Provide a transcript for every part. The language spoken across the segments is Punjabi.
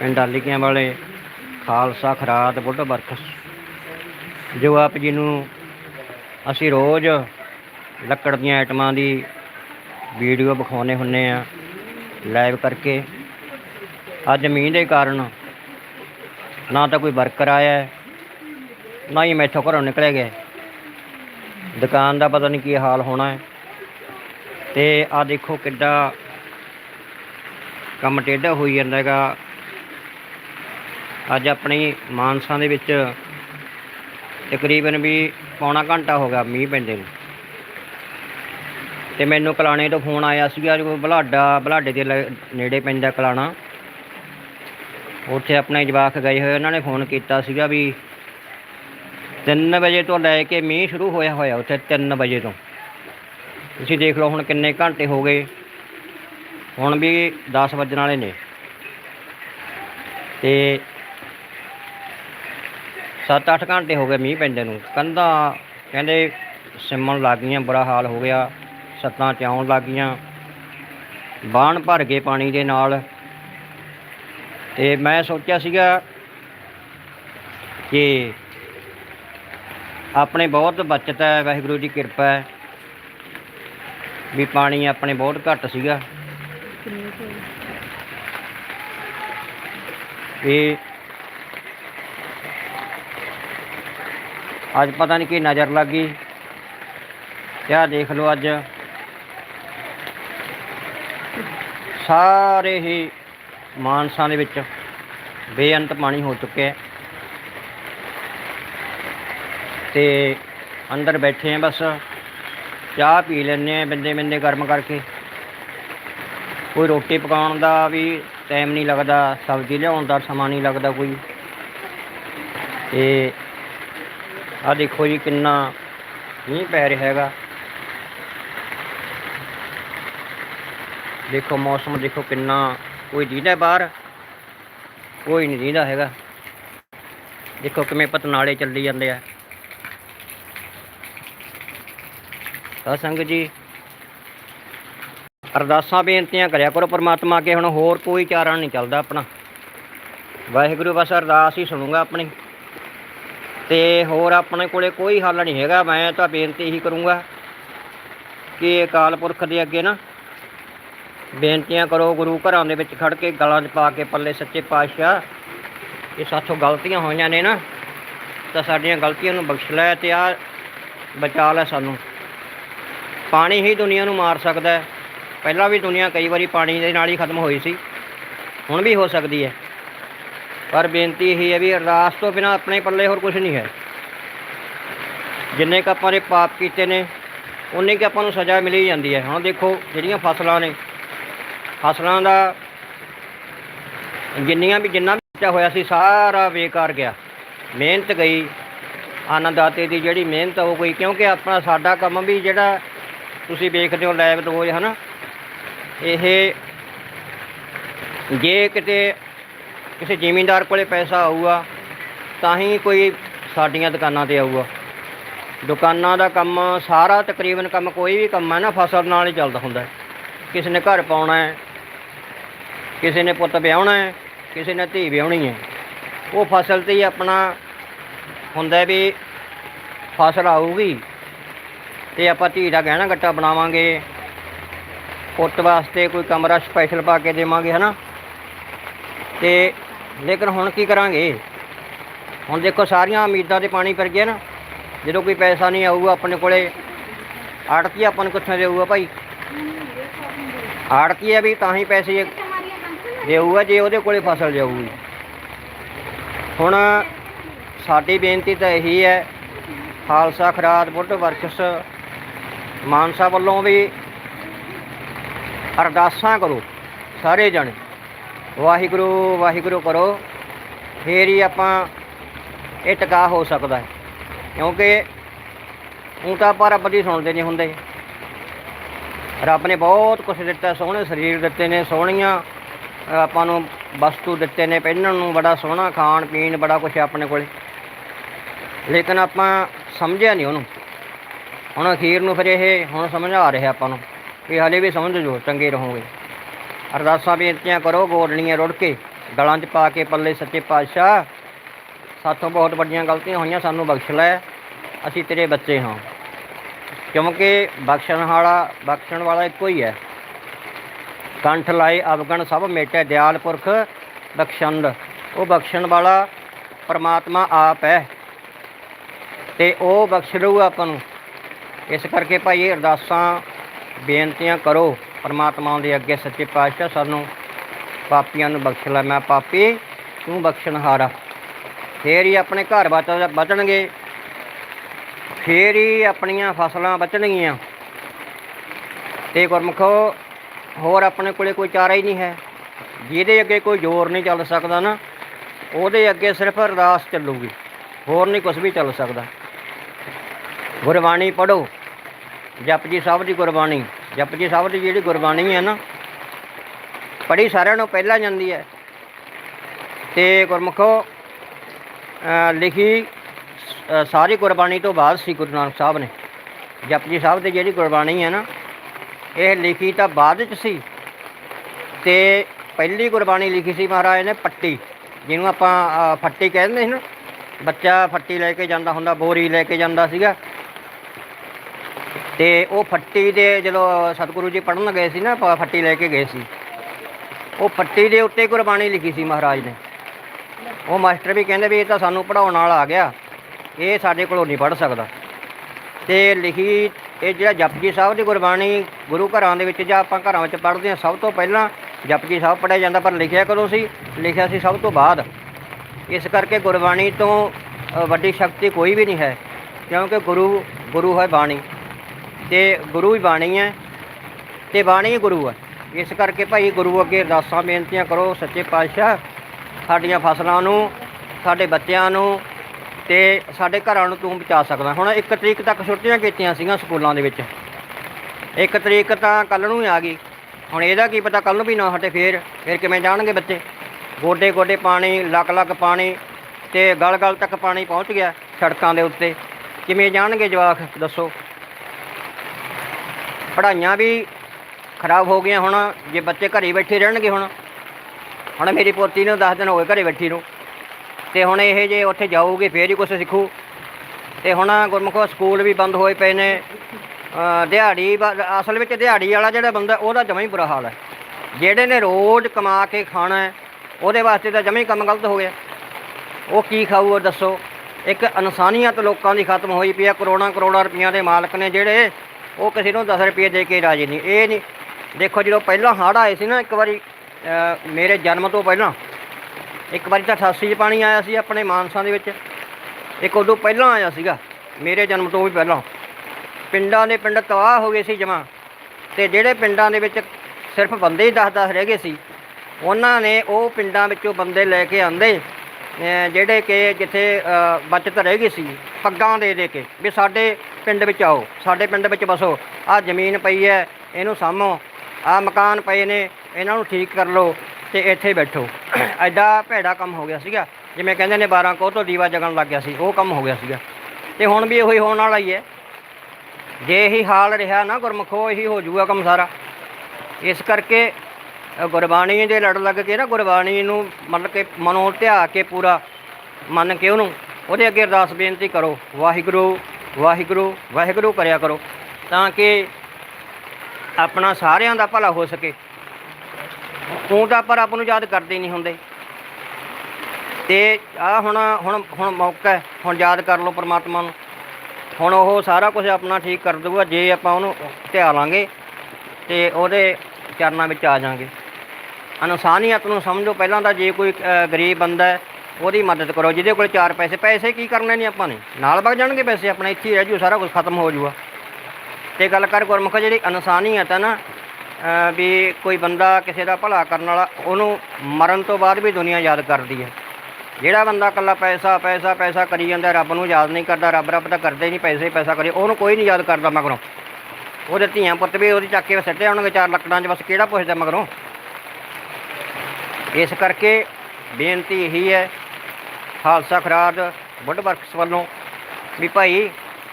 ਪਿੰਡ ਆਲੀਕਿਆਂ ਵਾਲੇ ਖਾਲਸਾ ਖਰਾਤ ਬੁੱਢ ਬਰਕਸ ਜੋ ਆਪ ਜੀ ਨੂੰ ਅਸੀਂ ਰੋਜ਼ ਲੱਕੜ ਦੀਆਂ ਆਈਟਮਾਂ ਦੀ ਵੀਡੀਓ ਵਿਖਾਉਨੇ ਹੁੰਨੇ ਆ ਲਾਈਵ ਕਰਕੇ। ਅੱਜ ਮੀਂਹ ਦੇ ਕਾਰਨ ਨਾ ਤਾਂ ਕੋਈ ਵਰਕਰ ਆਇਆ, ਨਾ ਹੀ ਮੈਥੋਂ ਘਰੋਂ ਨਿਕਲਿਆ ਗਏ ਦੁਕਾਨ ਦਾ ਪਤਾ ਨਹੀਂ ਕੀ ਹਾਲ ਹੋਣਾ ਹੈ। ਤੇ ਆ ਦੇਖੋ ਕਿੱਡਾ ਕੰਮ ਟੇਢਾ ਹੋਈ ਜਾਂਦਾ ਹੈਗਾ। ਅੱਜ ਆਪਣੀ ਮਾਨਸਾ ਦੇ ਵਿੱਚ ਤਕਰੀਬਨ ਵੀ ਪੌਣਾ ਘੰਟਾ ਹੋ ਗਿਆ ਮੀਂਹ ਪੈਂਦੇ ਨੂੰ। ਤੇ ਮੈਨੂੰ ਕਲਾਣੇ ਤੋਂ ਫੋਨ ਆਇਆ ਸੀਗਾ ਜੋ ਬਲਾਡਾ, ਬਲਾਡੇ ਦੇ ਲ- ਨੇੜੇ ਪੈਂਦਾ ਕਲਾਣਾ। ਉੱਥੇ ਆਪਣੇ ਜਵਾਕ ਗਏ ਹੋਏ, ਉਹਨਾਂ ਨੇ ਫੋਨ ਕੀਤਾ ਸੀਗਾ ਵੀ 3 ਵਜੇ ਤੋਂ ਲੈ ਕੇ ਮੀਂਹ ਸ਼ੁਰੂ ਹੋਇਆ ਹੋਇਆ ਉੱਥੇ 3 ਵਜੇ ਤੋਂ। ਤੁਸੀਂ ਦੇਖ ਲਓ ਹੁਣ ਕਿੰਨੇ ਘੰਟੇ ਹੋ ਗਏ, ਹੁਣ ਵੀ 10 ਵੱਜਣ ਵਾਲੇ ਨੇ। ਤੇ 7-8 ਘੰਟੇ ਹੋ ਗਏ ਮੀਂਹ ਪੈਂਦੇ ਨੂੰ। ਕੰਧਾਂ ਕਹਿੰਦੇ ਸਿਮਣ ਲੱਗ ਗਈਆਂ, ਬੁਰਾ ਹਾਲ ਹੋ ਗਿਆ। ਛੱਤਾਂ ਚ ਆਉਣ ਲੱਗ ਗਈਆਂ। ਬਾਣ ਭਰ ਗਏ ਪਾਣੀ ਦੇ ਨਾਲ। ਤੇ ਮੈਂ ਸੋਚਿਆ ਸੀਗਾ ਕਿ ਆਪਣੇ ਬਹੁਤ ਬਚਤ ਹੈ, ਵਾਹਿਗੁਰੂ ਦੀ ਕਿਰਪਾ ਹੈ, ਵੀ ਪਾਣੀ ਆਪਣੇ ਬਹੁਤ ਘੱਟ ਸੀਗਾ। ਇਹ ਅੱਜ ਪਤਾ ਨਹੀਂ ਕੀ ਨਜ਼ਰ ਲੱਗ ਗਈ। ਕਿਆ ਦੇਖ ਲਓ ਅੱਜ। ਸਾਰੇ ਹੀ ਮਾਨਸਾ ਦੇ ਵਿੱਚ ਬੇਅੰਤ ਪਾਣੀ ਹੋ ਚੁੱਕਿਆ ਹੈ। ਤੇ ਅੰਦਰ ਬੈਠੇ ਆ ਬਸ। ਚਾਹ ਪੀ ਲੈਂਦੇ ਆ ਬਿੰਦੇ ਬਿੰਦੇ ਗਰਮ ਕਰਕੇ। ਕੋਈ ਰੋਟੀ ਪਕਾਉਣ ਦਾ ਵੀ ਟਾਈਮ ਨਹੀਂ ਲੱਗਦਾ, ਸਬਜ਼ੀ ਲਿਆਉਣ ਦਾ ਸਮਾਂ ਨਹੀਂ ਲੱਗਦਾ ਕੋਈ। ਤੇ ਆ ਦੇਖੋ ਜੀ ਕਿੰਨਾ ਮੀਂਹ ਪੈ ਰਿਹਾ ਹੈਗਾ। ਦੇਖੋ ਮੌਸਮ, ਦੇਖੋ ਕਿੰਨਾ, ਕੋਈ ਦੀਦਾ ਬਾਹਰ, ਕੋਈ ਨਹੀਂ ਦੀਦਾ ਹੈਗਾ। ਦੇਖੋ ਕਿਵੇਂ ਪਤਨਾਲੇ ਚੱਲੀ ਜਾਂਦੇ ਆ। ਤਾਂ ਸੰਗਤ ਜੀ, ਅਰਦਾਸਾਂ, ਬੇਨਤੀਆਂ ਕਰਿਆ ਕਰੋ ਪਰਮਾਤਮਾ ਕੇ ਹੁਣ ਹੋਰ ਕੋਈ ਚਾਰਾ ਨਹੀਂ ਚੱਲਦਾ ਆਪਣਾ। ਵਾਹਿਗੁਰੂ ਬਸ ਅਰਦਾਸ ਹੀ ਸੁਣੂਗਾ ਆਪਣੀ। ਤੇ ਹੋਰ ਆਪਣੇ ਕੋਲੇ ਕੋਈ ਹੱਲ ਨਹੀਂ ਹੈਗਾ, ਮੈਂ ਤਾਂ ਬੇਨਤੀ ਹੀ ਕਰੂੰਗਾ ਕਿ ਅਕਾਲ ਪੁਰਖ ਦੇ ਅੱਗੇ ਨਾ ਬੇਨਤੀਆਂ ਕਰੋ, ਗੁਰੂ ਘਰਾਂ ਦੇ ਵਿੱਚ ਖੜ ਕੇ ਗਲਾਂ 'ਚ ਪਾ ਕੇ ਪੱਲੇ ਸੱਚੇ ਪਾਤਸ਼ਾਹ, ਇਹ ਸਾਥੋਂ ਗਲਤੀਆਂ ਹੋਈਆਂ ਨੇ ਨਾ, ਤਾਂ ਸਾਡੀਆਂ ਗਲਤੀਆਂ ਨੂੰ ਬਖਸ਼ ਲੈ ਤੇ ਆ ਬਚਾ ਲੈ ਸਾਨੂੰ। ਪਾਣੀ ਹੀ ਦੁਨੀਆ ਨੂੰ ਮਾਰ ਸਕਦਾ ਹੈ। ਪਹਿਲਾਂ ਵੀ ਦੁਨੀਆ ਕਈ ਵਾਰੀ ਪਾਣੀ ਦੇ ਨਾਲ ਹੀ ਖਤਮ ਹੋਈ ਸੀ, ਹੁਣ ਵੀ ਹੋ ਸਕਦੀ ਹੈ। ਪਰ ਬੇਨਤੀ ਇਹ ਹੈ ਵੀ ਅਰਦਾਸ ਤੋਂ ਬਿਨਾ ਆਪਣੇ ਪੱਲੇ ਹੋਰ ਕੁਝ ਨਹੀਂ ਹੈ। ਜਿੰਨੇ ਕੁ ਆਪਾਂ ਨੇ ਪਾਪ ਕੀਤੇ ਨੇ, ਉਨੀ ਕੁ ਆਪਾਂ ਨੂੰ ਸਜ਼ਾ ਮਿਲੀ ਜਾਂਦੀ ਹੈ। ਹੁਣ ਦੇਖੋ ਜਿਹੜੀਆਂ ਫਸਲਾਂ ਨੇ, ਫਸਲਾਂ ਦਾ ਜਿੰਨੀਆਂ ਵੀ ਜਿੰਨਾ ਵੀ ਬਚਿਆ ਹੋਇਆ ਸੀ, ਸਾਰਾ ਬੇਕਾਰ ਗਿਆ। ਮਿਹਨਤ ਗਈ ਆਨੰਦਾਤੇ ਦੀ ਜਿਹੜੀ ਮਿਹਨਤ ਉਹ ਗਈ, ਕਿਉਂਕਿ ਆਪਣਾ ਸਾਡਾ ਕੰਮ ਵੀ ਜਿਹੜਾ ਤੁਸੀਂ ਵੇਖਦੇ ਹੋ ਲਾਈਵ ਰੋਜ਼, ਹਨਾ? ਇਹ ਜੇ ਕਿਤੇ ਕਿਸੇ ਜ਼ਿਮੀਂਦਾਰ ਕੋਲੇ ਪੈਸਾ ਆਊਗਾ, ਤਾਂ ਹੀ ਕੋਈ ਸਾਡੀਆਂ ਦੁਕਾਨਾਂ ਤੇ ਆਊਗਾ। ਦੁਕਾਨਾਂ ਦਾ ਕੰਮ ਸਾਰਾ ਤਕਰੀਬਨ ਕੰਮ ਕੋਈ ਵੀ ਕੰਮ ਹੈ ਨਾ, ਫਸਲ ਨਾਲ ਹੀ ਚੱਲਦਾ ਹੁੰਦਾ ਕਿਸੇ ਨੇ ਘਰ ਪਾਉਣਾ ਹੈ, ਕਿਸੇ ਨੇ ਪੁੱਤ ਵਿਆਹਣਾ ਹੈ, ਕਿਸੇ ਨੇ ਧੀ ਵਿਆਹਣੀ ਹੈ। ਉਹ ਫਸਲ ਤੇ ਹੀ ਆਪਣਾ ਹੁੰਦਾ ਵੀ ਫਸਲ ਆਊਗੀ ਤੇ ਆਪਾਂ ਧੀ ਦਾ ਗਹਿਣਾ ਗੱਟਾ ਬਣਾਵਾਂਗੇ। ਪੁੱਤ ਵਾਸਤੇ ਕੋਈ ਕਮਰਾ ਸਪੈਸ਼ਲ ਪਾ ਕੇ ਦੇਵਾਂਗੇ ਹਨਾ ਤੇ ਲੇਕਿਨ ਹੁਣ ਕੀ ਕਰਾਂਗੇ? ਹੁਣ ਦੇਖੋ, ਸਾਰੀਆਂ ਉਮੀਦਾਂ ਤੇ ਪਾਣੀ ਪਰ ਗਿਆ ਨਾ। ਜਦੋਂ ਕੋਈ ਪੈਸਾ ਨਹੀਂ ਆਊਗਾ ਆਪਣੇ ਕੋਲੇ ਆੜਤੀ ਆਪਾਂ ਨੂੰ ਕਿੱਥੋਂ ਦੇਊਗਾ ਭਾਈ? ਆੜਤੀ ਵੀ ਤਾਂ ਹੀ ਪੈਸੇ ਦੇਊਗਾ ਜੇ ਉਹਦੇ ਕੋਲੇ ਫਸਲ ਜਾਊਗੀ। ਹੁਣ ਸਾਡੀ ਬੇਨਤੀ ਤਾਂ ਇਹੀ ਹੈ, ਖਾਲਸਾ ਖਰਾਦ ਬੁੱਢ ਵਰਕਸ ਮਾਨਸਾ ਵੱਲੋਂ ਵੀ ਅਰਦਾਸਾਂ ਕਰੋ, ਸਾਰੇ ਜਣੇ। ਵਾਹਿਗੁਰੂ ਵਾਹਿਗੁਰੂ ਕਰੋ, ਫੇਰ ਹੀ ਆਪਾਂ ਇਹ ਟਿਕਾ ਹੋ ਸਕਦਾ ਹੈ। ਕਿਉਂਕਿ ਉਹ ਤਾਂ ਆਪਾਂ ਰੱਬ ਦੀ ਸੁਣਦੇ ਨਹੀਂ ਹੁੰਦੇ। ਰੱਬ ਨੇ ਬਹੁਤ ਕੁਝ ਦਿੱਤਾ, ਸੋਹਣੇ ਸਰੀਰ ਦਿੱਤੇ ਨੇ, ਸੋਹਣੀਆਂ ਆਪਾਂ ਨੂੰ ਵਸਤੂ ਦਿੱਤੇ ਨੇ, ਪਹਿਨਣ ਨੂੰ ਬੜਾ ਸੋਹਣਾ, ਖਾਣ, ਪੀਣ ਬੜਾ ਕੁਝ ਆਪਣੇ ਕੋਲੇ। ਲੇਕਿਨ ਆਪਾਂ ਸਮਝਿਆ ਨਹੀਂ ਉਹਨੂੰ। ਹੁਣ ਅਖੀਰ ਨੂੰ ਫਿਰ ਇਹ ਹੁਣ ਸਮਝਾ ਆ ਰਿਹਾ ਆਪਾਂ ਨੂੰ ਕਿ ਹਲੇ ਵੀ ਸਮਝ ਜੋ, ਚੰਗੇ ਰਹੋਗੇ। ਅਰਦਾਸਾਂ ਬੇਨਤੀਆਂ ਕਰੋ, ਗੋਡਣੀਆਂ ਰੁੜ ਕੇ, ਗਲਾਂ 'ਚ ਪਾ ਕੇ ਪੱਲੇ ਸੱਚੇ ਪਾਤਸ਼ਾਹ। ਸਾਥੋਂ ਬਹੁਤ ਵੱਡੀਆਂ ਗਲਤੀਆਂ ਹੋਈਆਂ, ਸਾਨੂੰ ਬਖਸ਼ ਲੈ। ਅਸੀਂ ਤੇਰੇ ਬੱਚੇ ਹਾਂ। ਕਿਉਂਕਿ ਬਖਸ਼ਣ ਵਾਲਾ ਬਖਸ਼ਣ ਵਾਲਾ ਇੱਕੋ ਹੀ ਹੈ। ਕੰਠ ਲਾਏ ਅਵਗਣ ਸਭ ਮੇਟੇ ਦਿਆਲ ਪੁਰਖ, ਬਖਸ਼ੰਦ। ਉਹ ਬਖਸ਼ਣ ਵਾਲਾ ਪਰਮਾਤਮਾ ਆਪ ਹੈ। ਤੇ ਉਹ ਬਖਸ਼ ਲਊ ਆਪਾਂ ਨੂੰ। ਇਸ ਕਰਕੇ ਭਾਈ ਅਰਦਾਸਾਂ, ਬੇਨਤੀਆਂ ਕਰੋ। ਪਰਮਾਤਮਾ ਦੇ ਅੱਗੇ ਸੱਚੇ ਪਾਤਸ਼ਾਹ ਸਾਨੂੰ ਪਾਪੀਆਂ ਨੂੰ ਬਖਸ਼ ਲੈ ਮੈਂ ਪਾਪੀ, ਤੂੰ ਬਖਸ਼ਣਹਾਰਾ ਫੇਰ ਹੀ ਆਪਣੇ ਘਰ ਬਚ, ਬਚਣਗੇ। ਫੇਰ ਹੀ ਆਪਣੀਆਂ ਫਸਲਾਂ ਬਚਣਗੀਆਂ। ਤੇ ਗੁਰਮੁਖੋ, ਹੋਰ ਆਪਣੇ ਕੋਲੇ ਕੋਈ ਚਾਰਾ ਹੀ ਨਹੀਂ ਹੈ। ਜਿਹਦੇ ਅੱਗੇ ਕੋਈ ਜ਼ੋਰ ਨਹੀਂ ਚੱਲ ਸਕਦਾ ਨਾ, ਉਹਦੇ ਅੱਗੇ ਸਿਰਫ ਅਰਦਾਸ ਚੱਲੂਗੀ। ਹੋਰ ਨਹੀਂ ਕੁਝ ਵੀ ਚੱਲ ਸਕਦਾ। ਗੁਰਬਾਣੀ ਪੜੋ ਜਪਜੀ ਸਾਹਿਬ ਦੀ ਗੁਰਬਾਣੀ। ਜਪਜੀ ਸਾਹਿਬ ਦੀ ਜਿਹੜੀ ਗੁਰਬਾਣੀ ਹੈ ਨਾ ਪੜੀ ਸਾਰਿਆਂ ਨੂੰ ਪਹਿਲਾਂ ਜਾਂਦੀ ਹੈ। ਤੇ ਗੁਰਮੁਖੋ ਲਿਖੀ ਸਾਰੀ ਗੁਰਬਾਣੀ ਤੋਂ ਬਾਅਦ ਸੀ ਗੁਰੂ ਨਾਨਕ ਸਾਹਿਬ ਨੇ ਜਪਜੀ ਸਾਹਿਬ ਦੀ ਜਿਹੜੀ ਗੁਰਬਾਣੀ ਹੈ ਨਾ ਇਹ ਲਿਖੀ ਤਾਂ ਬਾਅਦ ਚ ਸੀ। ਤੇ ਪਹਿਲੀ ਗੁਰਬਾਣੀ ਲਿਖੀ ਸੀ ਮਹਾਰਾਜ ਨੇ ਪੱਟੀ ਜਿਹਨੂੰ ਆਪਾਂ ਅ, ਫੱਟੀ ਕਹਿੰਦੇ ਸੀ ਨਾ ਬੱਚਾ ਫੱਟੀ ਲੈ ਕੇ ਜਾਂਦਾ ਹੁੰਦਾ ਬੋਰੀ ਲੈ ਕੇ ਜਾਂਦਾ ਸੀਗਾ। ਤੇ ਉਹ ਫੱਟੀ ਦੇ ਜਦੋਂ ਸਤਿਗੁਰੂ ਜੀ ਪੜਨ ਗਏ ਸੀ ਨਾ ਫੱਟੀ ਲੈ ਕੇ ਗਏ ਸੀ। ਉਹ ਫੱਟੀ ਦੇ ਉੱਤੇ ਗੁਰਬਾਣੀ ਲਿਖੀ ਸੀ ਮਹਾਰਾਜ ਨੇ। ਉਹ ਮਾਸਟਰ ਵੀ ਕਹਿੰਦੇ ਵੀ ਇਹ ਤਾਂ ਸਾਨੂੰ ਪੜਾਉਣ ਨਾਲ ਆ ਗਿਆ। ਇਹ ਸਾਡੇ ਕੋਲੋਂ ਨਹੀਂ ਪੜ ਸਕਦਾ। ਤੇ ਲਿਖੀ, ਇਹ ਜਿਹੜਾ ਜਪਜੀ ਸਾਹਿਬ ਦੀ ਗੁਰਬਾਣੀ ਗੁਰੂ ਘਰਾਂ ਦੇ ਵਿੱਚ ਜਾਂ ਆਪਾਂ ਘਰਾਂ ਵਿੱਚ ਪੜ੍ਹਦੇ ਹਾਂ, ਸਭ ਤੋਂ ਪਹਿਲਾਂ ਜਪਜੀ ਸਾਹਿਬ ਪੜਿਆ ਜਾਂਦਾ, ਪਰ ਲਿਖਿਆ ਕਦੋਂ ਸੀ? ਲਿਖਿਆ ਸੀ ਸਭ ਤੋਂ ਬਾਅਦ। ਇਸ ਕਰਕੇ ਗੁਰਬਾਣੀ ਤੋਂ ਵੱਡੀ ਸ਼ਕਤੀ ਕੋਈ ਵੀ ਨਹੀਂ ਹੈ, ਕਿਉਂਕਿ ਗੁਰੂ ਗੁਰੂ ਹੈ ਬਾਣੀ। ਤੇ ਗੁਰੂ ਹੀ ਬਾਣੀ ਹੈ ਤੇ ਬਾਣੀ ਹੀ ਗੁਰੂ ਹੈ। ਇਸ ਕਰਕੇ ਭਾਈ ਗੁਰੂ ਅੱਗੇ ਅਰਦਾਸਾਂ ਬੇਨਤੀਆਂ ਕਰੋ, ਸੱਚੇ ਪਾਤਸ਼ਾਹ, ਸਾਡੀਆਂ ਫਸਲਾਂ ਨੂੰ, ਸਾਡੇ ਬੱਚਿਆਂ ਨੂੰ ਤੇ ਸਾਡੇ ਘਰਾਂ ਨੂੰ ਤੂੰ ਬਚਾ ਸਕਦਾ। ਹੁਣ ਇੱਕ ਤਰੀਕ ਤੱਕ ਛੁੱਟੀਆਂ ਕੀਤੀਆਂ ਸੀਗੀਆਂ ਸਕੂਲਾਂ ਦੇ ਵਿੱਚ। ਇੱਕ ਤਰੀਕ ਤਾਂ ਕੱਲ ਨੂੰ ਹੀ ਆ ਗਈ। ਹੁਣ ਇਹਦਾ ਕੀ ਪਤਾ ਕੱਲ ਨੂੰ ਵੀ ਨਾ ਹਟੇ ਫੇਰ ਫੇਰ ਕਿਵੇਂ ਜਾਣਗੇ ਬੱਚੇ? ਗੋਡੇ ਗੋਡੇ ਪਾਣੀ, ਲੱਕ ਲੱਕ ਪਾਣੀ ਤੇ ਗਲ ਗਲ ਤੱਕ ਪਾਣੀ ਪਹੁੰਚ ਗਿਆ ਸੜਕਾਂ ਦੇ ਉੱਤੇ। ਕਿਵੇਂ ਜਾਣਗੇ ਜਵਾਕ? ਦੱਸੋ। ਪੜ੍ਹਾਈਆਂ ਵੀ ਖਰਾਬ ਹੋ ਗਈਆਂ ਹੁਣ, ਜੇ ਬੱਚੇ ਘਰੇ ਬੈਠੇ ਰਹਿਣਗੇ ਹੁਣ। ਹੁਣ ਮੇਰੀ ਪੋਤੀ ਨੂੰ 10 ਦਿਨ ਹੋ ਗਏ ਘਰੇ ਬੈਠੀ ਨੂੰ। ਤੇ ਹੁਣ ਇਹ ਜੇ ਉੱਥੇ ਜਾਊਗੀ, ਫੇਰ ਹੀ ਕੁਝ ਸਿੱਖੂ। ਤੇ ਹੁਣ ਗੁਰਮੁਖੋ ਸਕੂਲ ਵੀ ਬੰਦ ਹੋਏ ਪਏ ਨੇ। ਦਿਹਾੜੀ ਅਸਲ ਵਿੱਚ ਦਿਹਾੜੀ ਵਾਲਾ ਜਿਹੜਾ ਬੰਦਾ, ਉਹਦਾ ਜਮਾਂ ਹੀ ਬੁਰਾ ਹਾਲ ਹੈ। ਜਿਹੜੇ ਨੇ ਰੋਜ਼ ਕਮਾ ਕੇ ਖਾਣਾ ਉਹਦੇ ਵਾਸਤੇ ਤਾਂ ਜਮਾਂ ਹੀ ਕੰਮ ਗਲਤ ਹੋ ਗਿਆ। ਉਹ ਕੀ ਖਾਊ ਉਹ ਦੱਸੋ? ਇੱਕ ਇਨਸਾਨੀਅਤ ਲੋਕਾਂ ਦੀ ਖਤਮ ਹੋਈ ਪਈ ਹੈ। ਕਰੋੜਾਂ ਕਰੋੜਾਂ ਰੁਪਈਆਂ ਦੇ ਮਾਲਕ ਨੇ ਜਿਹੜੇ ਉਹ ਕਿਸੇ ਨੂੰ 10 ਰੁਪਏ ਦੇ ਕੇ ਰਾਜੀ ਨਹੀਂ। ਇਹ ਨਹੀਂ। ਦੇਖੋ, ਜਦੋਂ ਪਹਿਲਾਂ ਹੜ੍ਹ ਆਏ ਸੀ ਨਾ, ਇੱਕ ਵਾਰੀ ਮੇਰੇ ਜਨਮ ਤੋਂ ਪਹਿਲਾਂ, ਇੱਕ ਵਾਰੀ ਤਾਂ 88 ਚ ਪਾਣੀ ਆਇਆ ਸੀ ਆਪਣੇ ਮਾਨਸਾ ਦੇ ਵਿੱਚ। ਇੱਕ ਉਦੋਂ ਪਹਿਲਾਂ ਆਇਆ ਸੀਗਾ, ਮੇਰੇ ਜਨਮ ਤੋਂ ਵੀ ਪਹਿਲਾਂ। ਪਿੰਡਾਂ ਦੇ ਪਿੰਡ ਤਬਾਹ ਹੋ ਗਏ ਸੀ ਜਮਾਂ। ਤੇ ਜਿਹੜੇ ਪਿੰਡਾਂ ਦੇ ਵਿੱਚ ਸਿਰਫ ਬੰਦੇ ਹੀ 10-10 ਰਹਿ ਗਏ ਸੀ, ਉਹਨਾਂ ਨੇ ਉਹ ਪਿੰਡਾਂ ਵਿੱਚੋਂ ਬੰਦੇ ਲੈ ਕੇ ਆਂਦੇ। ਜਿਹੜੇ ਕਿ ਜਿੱਥੇ ਅ, ਬਚਤ ਰਹਿ ਗਈ ਸੀ ਪੱਗਾਂ ਦੇ ਦੇ ਕੇ ਵੀ ਸਾਡੇ ਪਿੰਡ ਵਿੱਚ ਆਓ ਸਾਡੇ ਪਿੰਡ ਵਿੱਚ ਬਸੋ ਆਹ ਜ਼ਮੀਨ ਪਈ ਹੈ ਇਹਨੂੰ ਸਾਂਭੋ ਆਹ ਮਕਾਨ ਪਏ ਨੇ ਇਹਨਾਂ ਨੂੰ ਠੀਕ ਕਰ ਲਓ ਤੇ ਇੱਥੇ ਬੈਠੋ। ਐਡਾ ਭੈੜਾ ਕੰਮ ਹੋ ਗਿਆ ਸੀਗਾ ਜਿਵੇਂ ਕਹਿੰਦੇ ਨੇ 12 ਕੋਹ ਤੋਂ ਦੀਵਾ ਜਗਣ ਲੱਗ ਗਿਆ ਸੀ ਉਹ ਕੰਮ ਹੋ ਗਿਆ ਸੀਗਾ। ਤੇ ਹੁਣ ਵੀ ਉਹੀ ਹੋਣ ਵਾਲਾ ਹੀ ਹੈ। ਜੇ ਇਹੀ ਹਾਲ ਰਿਹਾ ਨਾ ਗੁਰਮਖੋ ਇਹੀ ਹੋ ਜਾਊਗਾ ਕੰਮ ਸਾਰਾ। ਇਸ ਕਰਕੇ ਗੁਰਬਾਣੀ ਦੇ ਲੜ ਲੱਗ ਕੇ ਨਾ ਗੁਰਬਾਣੀ ਨੂੰ ਮਤਲਬ ਕਿ ਮਨੋਂ ਧਿਆ ਕੇ ਪੂਰਾ ਮੰਨ ਕੇ ਉਹਨੂੰ, ਉਹਦੇ ਅੱਗੇ ਅਰਦਾਸ ਬੇਨਤੀ ਕਰੋ, ਵਾਹਿਗੁਰੂ ਵਾਹਿਗੁਰੂ ਵਾਹਿਗੁਰੂ ਕਰਿਆ ਕਰੋ, ਤਾਂ ਕਿ ਆਪਣਾ ਸਾਰਿਆਂ ਦਾ ਭਲਾ ਹੋ ਸਕੇ। ਤੂੰ ਤਾਂ ਪਰ ਆਪ ਨੂੰ ਯਾਦ ਕਰਦੇ ਨਹੀਂ ਹੁੰਦੇ। ਤੇ ਆ ਹੁਣ ਹੁਣ ਹੁਣ ਮੌਕਾ ਹੈ, ਹੁਣ ਯਾਦ ਕਰ ਲਓ ਪਰਮਾਤਮਾ ਨੂੰ। ਹੁਣ ਉਹ ਸਾਰਾ ਕੁਝ ਆਪਣਾ ਠੀਕ ਕਰ ਦਊਗਾ, ਜੇ ਆਪਾਂ ਉਹਨੂੰ ਧਿਆ ਲਾਂਗੇ, ਤੇ ਉਹਦੇ ਚਰਨਾਂ ਵਿੱਚ ਆ ਜਾਾਂਗੇ। ਇਨਸਾਨੀਅਤ ਨੂੰ ਸਮਝੋ, ਪਹਿਲਾਂ ਤਾਂ ਜੇ ਕੋਈ ਗਰੀਬ ਬੰਦਾ ਉਹਦੀ ਮਦਦ ਕਰੋ, ਜਿਹਦੇ ਕੋਲ ਚਾਰ ਪੈਸੇ ਪੈਸੇ ਕੀ ਕਰਨੇ ਨਹੀਂ ਆਪਾਂ ਨੇ? ਨਾਲ ਵਗ ਜਾਣਗੇ ਪੈਸੇ, ਆਪਣੇ ਇੱਥੇ ਹੀ ਰਹਿ ਜੂ, ਸਾਰਾ ਕੁਝ ਖਤਮ ਹੋ ਜੂਗਾ। ਤੇ ਗੱਲ ਕਰ ਗੁਰਮੁਖ, ਜਿਹੜੀ ਇਨਸਾਨੀਅਤ ਹੈ ਨਾ ਵੀ ਕੋਈ ਬੰਦਾ ਕਿਸੇ ਦਾ ਭਲਾ ਕਰਨ ਵਾਲਾ, ਉਹਨੂੰ ਮਰਨ ਤੋਂ ਬਾਅਦ ਵੀ ਦੁਨੀਆ ਯਾਦ ਕਰਦੀ ਹੈ। ਜਿਹੜਾ ਬੰਦਾ ਇਕੱਲਾ ਪੈਸਾ ਪੈਸਾ ਪੈਸਾ ਕਰੀ ਜਾਂਦਾ ਰੱਬ ਨੂੰ ਯਾਦ ਨਹੀਂ ਕਰਦਾ, ਰੱਬ ਰੱਬ ਤਾਂ ਕਰਦੇ ਹੀ ਨਹੀਂ, ਪੈਸੇ, ਪੈਸਾ ਕਰੀ, ਉਹਨੂੰ ਕੋਈ ਨਹੀਂ ਯਾਦ ਕਰਦਾ ਮਗਰੋਂ। ਉਹਦੇ ਧੀਆਂ ਪੁੱਤ ਵੀ ਉਹਦੀ ਚੱਕ ਕੇ ਸੱਟੇ ਆਉਣਗੇ ਚਾਰ ਲੱਕੜਾਂ 'ਚ, ਬਸ ਕਿਹੜਾ ਪੁੱਛਦਾ ਮਗਰੋਂ? ਇਸ ਕਰਕੇ ਬੇਨਤੀ ਇਹੀ ਹੈ, ਖਾਲਸਾ ਖਰਾਦ ਵੁੱਡ ਵਰਕਸ ਵੱਲੋਂ ਵੀ ਭਾਈ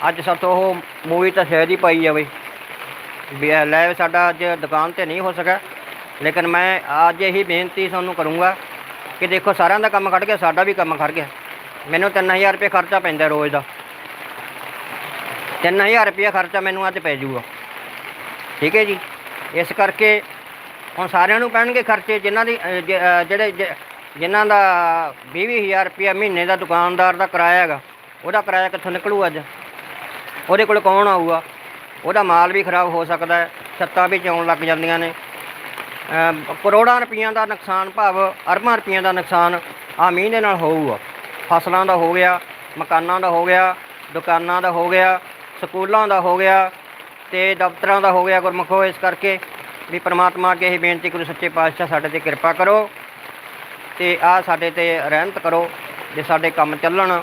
ਅੱਜ ਸਭ ਤੋਂ ਉਹ ਮੂਵੀ ਤਾਂ ਸ਼ਾਇਦ ਹੀ ਪਾਈ ਜਾਵੇ। ਵੀ ਲਾਈਵ ਸਾਡਾ ਅੱਜ ਦੁਕਾਨ ਤੇ ਨਹੀਂ ਹੋ ਸਕਿਆ। ਲੇਕਿਨ ਮੈਂ ਅੱਜ ਇਹੀ ਬੇਨਤੀ ਤੁਹਾਨੂੰ ਕਰੂੰਗਾ ਕਿ ਦੇਖੋ ਸਾਰਿਆਂ ਦਾ ਕੰਮ ਖੜ ਗਿਆ, ਸਾਡਾ ਵੀ ਕੰਮ ਖੜ ਗਿਆ। ਮੈਨੂੰ 3000 ਰੁਪਏ ਖਰਚਾ ਪੈਂਦਾ ਰੋਜ਼ ਦਾ। 3000 ਰੁਪਏ ਖਰਚਾ ਮੈਨੂੰ ਅੱਜ ਪੈ ਜਾਊਗਾ। ਠੀਕ ਹੈ ਜੀ? ਇਸ ਕਰਕੇ ਹੁਣ ਸਾਰਿਆਂ ਨੂੰ ਪੈਣਗੇ ਖਰਚੇ ਜਿਨ੍ਹਾਂ ਦੀ ਅ, ਜ- ਅ, ਜਿਹੜੇ ਜ- ਜਿਨ੍ਹਾਂ ਦਾ 20000 ਰੁਪਏ ਮਹੀਨੇ ਦਾ ਦੁਕਾਨਦਾਰ ਦਾ ਕਿਰਾਇਆ ਹੈਗਾ ਉਹਦਾ ਕਿਰਾਇਆ ਕਿੱਥੋਂ ਨਿਕਲੂ ਅੱਜ? ਉਹਦੇ ਕੋਲ ਕੌਣ ਆਊਗਾ? ਉਹਦਾ ਮਾਲ ਵੀ ਖਰਾਬ ਹੋ ਸਕਦਾ ਹੈ ਛੱਤਾਂ ਵੀ ਚੌਣ ਲੱਗ ਜਾਂਦੀਆਂ ਨੇ। ਕਰੋੜਾਂ ਰੁਪਈਆਂ ਦਾ ਨੁਕਸਾਨ ਭਾਵ ਅਰਬਾਂ ਰੁਪਈਆਂ ਦਾ ਨੁਕਸਾਨ ਆ ਮੀਂਹ ਦੇ ਨਾਲ ਹੋਊਗਾ। ਫਸਲਾਂ ਦਾ ਹੋ ਗਿਆ ਮਕਾਨਾਂ ਦਾ ਹੋ ਗਿਆ ਦੁਕਾਨਾਂ ਦਾ ਹੋ ਗਿਆ ਸਕੂਲਾਂ ਦਾ ਹੋ ਗਿਆ ਤੇ ਦਫ਼ਤਰਾਂ ਦਾ ਹੋ ਗਿਆ ਗੁਰਮੁਖੋ ਇਸ ਕਰਕੇ ਵੀ ਪ੍ਰਮਾਤਮਾ ਅੱਗੇ ਇਹ ਬੇਨਤੀ ਕਰੋ, ਸੱਚੇ ਪਾਤਸ਼ਾਹ ਸਾਡੇ ਤੇ ਕਿਰਪਾ ਕਰੋ ਤੇ ਆ ਸਾਡੇ ਤੇ ਰਹਿਮਤ ਕਰੋ ਜੇ ਸਾਡੇ ਕੰਮ ਚੱਲਣ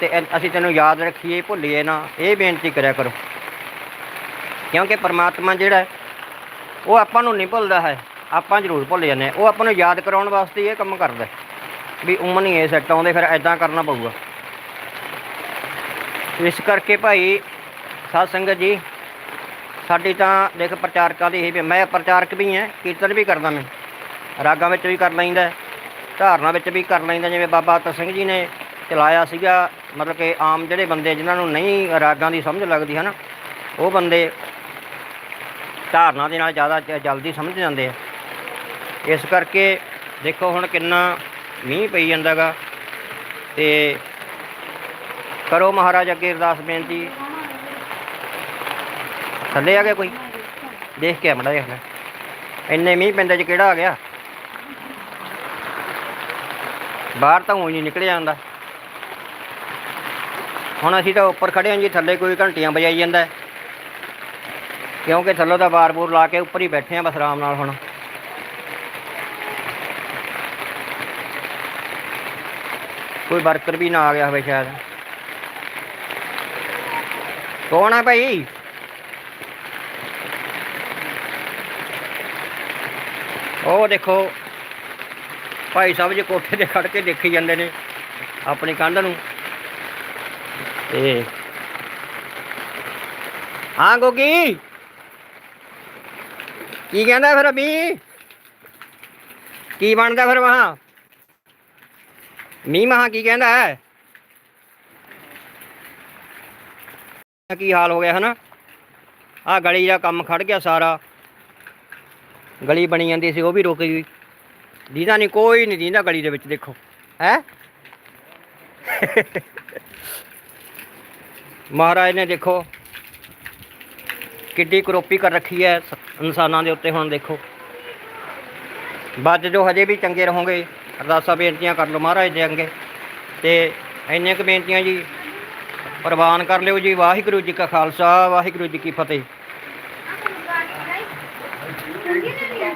ਤੇ ਅਸੀਂ ਤੈਨੂੰ ਯਾਦ ਰੱਖੀਏ, ਭੁੱਲੀਏ ਨਾ, ਇਹ ਬੇਨਤੀ ਕਰਿਆ ਕਰੋ। ਕਿਉਂਕਿ ਪਰਮਾਤਮਾ ਜਿਹੜਾ ਉਹ ਆਪਾਂ ਨੂੰ ਨਹੀਂ ਭੁੱਲਦਾ ਹੈ, ਆਪਾਂ ਜ਼ਰੂਰ ਭੁੱਲ ਜਾਂਦੇ ਉਹ ਆਪਾਂ ਨੂੰ ਯਾਦ ਕਰਾਉਣ ਵਾਸਤੇ ਇਹ ਕੰਮ ਕਰਦਾ ਵੀ ਉਮਰ ਨਹੀਂ ਇਹ ਸੈੱਟ ਆਉਂਦੇ, ਫਿਰ ਐਦਾਂ ਕਰਨਾ ਪਊਗਾ। ਇਸ ਕਰਕੇ ਭਾਈ ਸਾਧ ਸੰਗਤ ਜੀ ਸਾਡੀ ਤਾਂ ਦੇਖ ਪ੍ਰਚਾਰਕਾਂ ਦੀ ਇਹ ਮੈਂ ਪ੍ਰਚਾਰਕ ਵੀ ਹਾਂ, ਕੀਰਤਨ ਵੀ ਕਰਦਾ ਮੈਂ। ਰਾਗਾਂ ਵਿੱਚ ਵੀ ਕਰ ਲੈਂਦਾ, ਧਾਰਨਾ ਵਿੱਚ ਵੀ ਕਰ ਲੈਂਦਾ, ਜਿਵੇਂ ਬਾਬਾ ਅਤਰ ਸਿੰਘ ਜੀ ਨੇ ਚਲਾਇਆ ਸੀਗਾ, ਮਤਲਬ ਕਿ ਆਮ ਜਿਹੜੇ ਬੰਦੇ ਜਿਨ੍ਹਾਂ ਨੂੰ ਨਹੀਂ ਰਾਗਾਂ ਦੀ ਸਮਝ ਲੱਗਦੀ ਹੈ ਨਾ ਉਹ ਬੰਦੇ ਧਾਰਨਾ ਦੇ ਨਾਲ ਜ਼ਿਆਦਾ ਜ- ਜਲਦੀ ਸਮਝ ਜਾਂਦੇ ਆ। ਇਸ ਕਰਕੇ ਦੇਖੋ ਹੁਣ ਕਿੰਨਾ ਮੀਂਹ ਪਈ ਜਾਂਦਾਗਾ, ਤੇ ਕਰੋ ਮਹਾਰਾਜ ਅੱਗੇ ਅਰਦਾਸ ਬੇਨਤੀ। ਥੱਲੇ ਆ ਗਿਆ ਕੋਈ? ਦੇਖ ਕੇ ਮੜਾ ਦੇਖ ਲੈ ਇੰਨੇ ਮੀਂਹ ਪੈਂਦੇ ਚ ਕਿਹੜਾ ਆ ਗਿਆ? ਬਾਹਰ ਤਾਂ ਉਂਝ ਨਹੀਂ ਨਿਕਲ ਜਾਂਦਾ। ਹੁਣ ਅਸੀਂ ਤਾਂ ਉੱਪਰ ਖੜੇ ਹਾਂ ਜੀ, ਥੱਲੇ ਕੋਈ ਘੰਟੀਆਂ ਵਜਾਈ ਜਾਂਦਾ। ਕਿਉਂਕਿ ਥੱਲੋਂ ਤਾਂ ਬਾਰ-ਬੂਰ ਲਾ ਕੇ ਉੱਪਰ ਹੀ ਬੈਠੇ ਆ ਬਸ ਆਰਾਮ ਨਾਲ ਹੁਣ। ਕੋਈ ਵਰਕਰ ਵੀ ਨਾ ਆ ਗਿਆ ਹੋਵੇ ਸ਼ਾਇਦ। ਕੌਣ ਹੈ ਭਾਈ? ਉਹ ਦੇਖੋ, ਭਾਈ ਸਾਹਿਬ ਜੀ ਕੋਠੇ ਤੇ ਖੜ ਕੇ ਦੇਖੀ ਜਾਂਦੇ ਨੇ ਆਪਣੀ ਕੰਧ ਨੂੰ। ਤੇ ਹਾਂ ਗੋਗੀ, ਕੀ ਕਹਿੰਦਾ ਫਿਰ ਅਭੀ ਕੀ ਬਣਦਾ ਫਿਰ ਵਹਾਂ? ਮੀਂਹ ਮਹਾ ਕੀ ਕਹਿੰਦਾ ਹੈ? ਕੀ ਹਾਲ ਹੋ ਗਿਆ ਹਨਾ? ਆ ਗਲੀ ਦਾ ਕੰਮ ਖੜ ਗਿਆ ਸਾਰਾ। ਗਲੀ ਬਣੀ ਜਾਂਦੀ ਸੀ, ਉਹ ਵੀ ਰੁਕ ਗਈ। ਦੀਦਾ ਨਹੀਂ ਕੋਈ ਨਹੀਂ ਦੀਦਾ ਗਲੀ ਦੇ ਵਿੱਚ, ਦੇਖੋ। ਹੈ? ਮਹਾਰਾਜ ਨੇ ਦੇਖੋ, ਕਿੱਡੀ ਕਰੋਪੀ ਕਰ ਰੱਖੀ ਹੈ ਇਨਸਾਨਾਂ ਦੇ ਉੱਤੇ ਹੁਣ ਦੇਖੋ। ਬੱਜ ਜੋ ਹਜੇ ਵੀ ਚੰਗੇ ਰਹੋਗੇ, ਅਰਦਾਸਾਂ ਬੇਨਤੀਆਂ ਕਰ ਲਓ ਮਹਾਰਾਜ ਦੇ ਅੱਗੇ। ਤੇ ਇੰਨੀਆਂ ਕੁ ਬੇਨਤੀਆਂ ਜੀ, ਪ੍ਰਵਾਨ ਕਰ ਲਿਓ ਜੀ। ਵਾਹਿਗੁਰੂ ਜੀ ਕਾ ਖਾਲਸਾ, ਵਾਹਿਗੁਰੂ ਜੀ ਕੀ ਫਤਿਹ।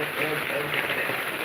and, and, and, and.